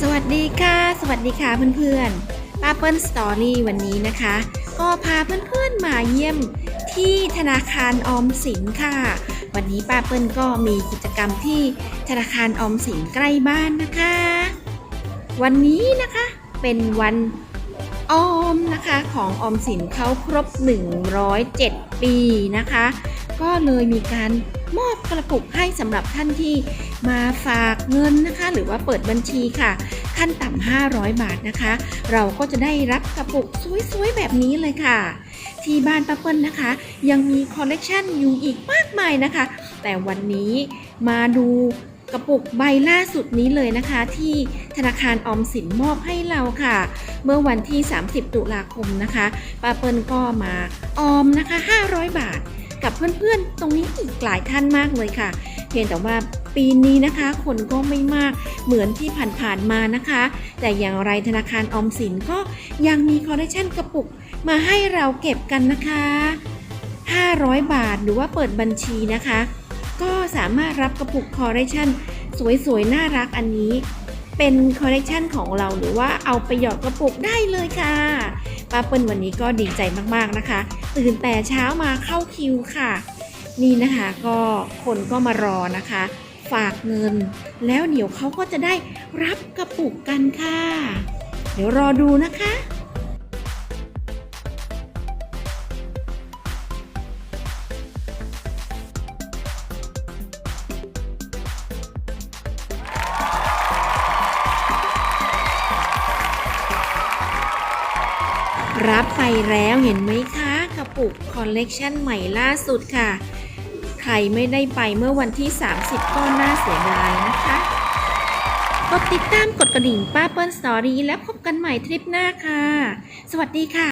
สวัสดีค่ะเพื่อนๆป้าเปิ้ลสตอรี่วันนี้นะคะ ก็พาเพื่อนๆมาเยี่ยมที่ธนาคารออมสินค่ะ วันนี้ป้าเปิ้ลก็มีกิจกรรมที่ธนาคารออมสินใกล้บ้านนะคะ วันนี้นะคะเป็นวันออมนะคะของออมสินเขาครบ 107 ปีนะคะ ก็เลยมีการ มอบกระปุกให้สำหรับท่านที่มาฝากเงินนะคะ หรือว่าเปิดบัญชีค่ะ ขั้นต่ำ500 บาทนะคะ เราก็จะได้รับกระปุกสวยๆแบบนี้เลยค่ะที่บ้านป้าเปิ้ลนะคะ ยังมีคอลเลกชันอยู่อีกมากมายนะคะ แต่วันนี้มาดูกระปุกใบล่าสุดนี้เลยนะคะ ที่ธนาคารออมสินมอบให้เราค่ะ เมื่อวันที่ 30 ตุลาคมนะคะป้าเปิ้ลก็มาออมนะคะ 500 บาท กับเพื่อนๆ ตรงนี้อีกหลายท่านมากเลยค่ะ เพียงแต่ว่าปีนี้นะคะคนก็ไม่มากเหมือนที่ผ่านๆมานะคะ แต่อย่างไรธนาคารออมสินก็ยังมีคอลเลคชันกระปุกมาให้เราเก็บกันนะคะ 500 บาทหรือว่าเปิดบัญชีนะคะ ก็สามารถรับกระปุกคอลเลคชันสวยๆ น่ารักอันนี้ เป็นคอลเลกชันของเราหรือว่าเอาไปหยอดกระปุกได้เลยค่ะป้าเปิ้ลวันนี้ก็ดีใจมากๆนะคะ ตื่นแต่เช้ามาเข้าคิวค่ะ นี่นะคะก็คนก็มารอนะคะ ฝากเงิน แล้วเดี๋ยวเขาก็จะได้รับกระปุกกันค่ะ เดี๋ยวรอดูนะคะ รับไปแล้วเห็นไหมคะกระปุกคอลเลกชันใหม่ล่าสุดค่ะ ใครไม่ได้ไปเมื่อวันที่ 30 ก็น่าเสียดายนะคะกดติดตามกดกระดิ่งป้าเปิ้ลสตอรี่แล้วพบกันใหม่ทริปหน้าค่ะ สวัสดีค่ะ